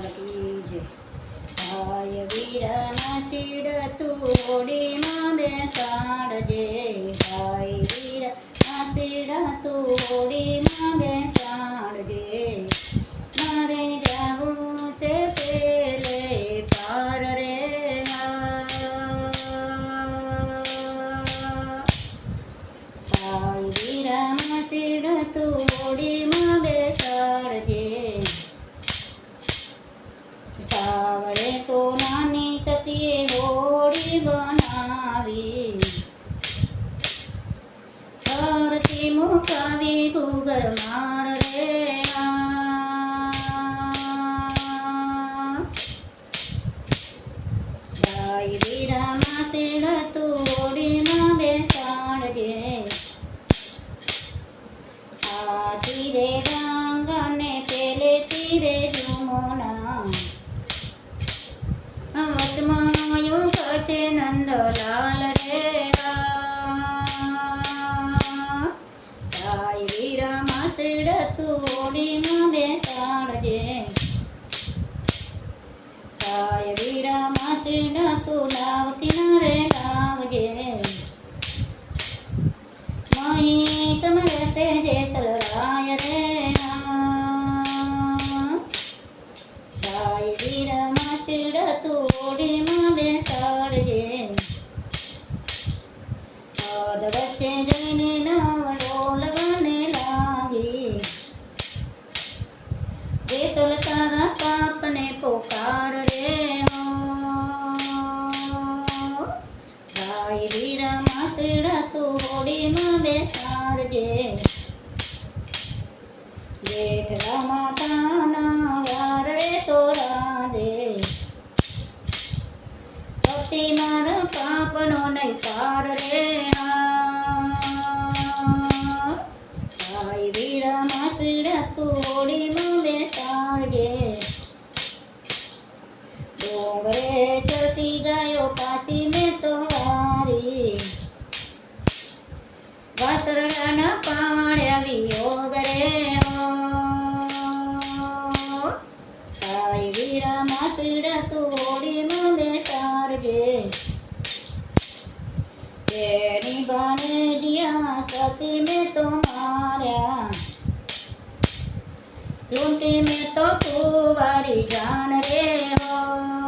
કી જય. ભાઈ વીરાના ચીડ તુડીમાં બેસાડજે ભાઈ વીરાના ચીડ તુડીમાં બેસાડજે મારે જાવું છે પેલે પાર રે ભાઈ વીરામાં ચીડ તુડીમાં મુકાવી ગુગર માર રે ગાય વીરામાં તેડ તોડીમાં બેસાડજે આ તીરે ડાંગને પેલે તીરે જુમોના વચમાં યુગ છે નંદલાલ તોડીમાં બેસાડજે તાય વીરા શેડ તું લાવ કિનારે લાવજે મહી જે સલરાય રે બેસાડજે જેઠલા માતાના વારે તોરા દે સતી મારા પાપનો નહીં પાર રે સાઈ વીરામાં સીડા તોડીમાં બેસાડજે ડોંગરે ચડતી ગયો પાછી વાસરડાના પાણ્યા વિયોગ રે સાઈ વીરા માતડા તોડીમાં બેસાડજે તેની બાને દિયા સતી મેં તો માર્યા. લૂંટી મેં રે સાઈ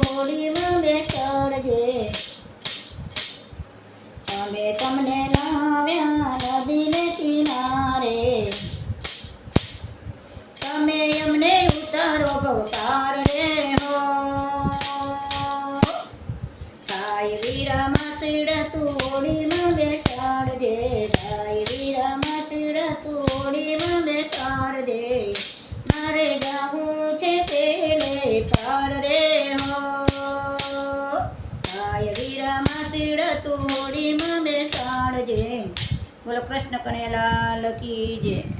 તોડીમાં બેસાડજે અમે તમને લાવ્યા નદીને કિનારે. તમે અમને ઉતારો ભવતાર રે હો સાઈ વીરા માતડા તોડીમાં બેસાડજે સાઈ વીરા માતડા તોડીમાં બેસાડજે મારે ગાવું છે પેલે પાર રે. સાઈ વીરા માતડા તોડીમાં બેસાડજે બોલો કૃષ્ણ કનૈયાલાલ કી જય.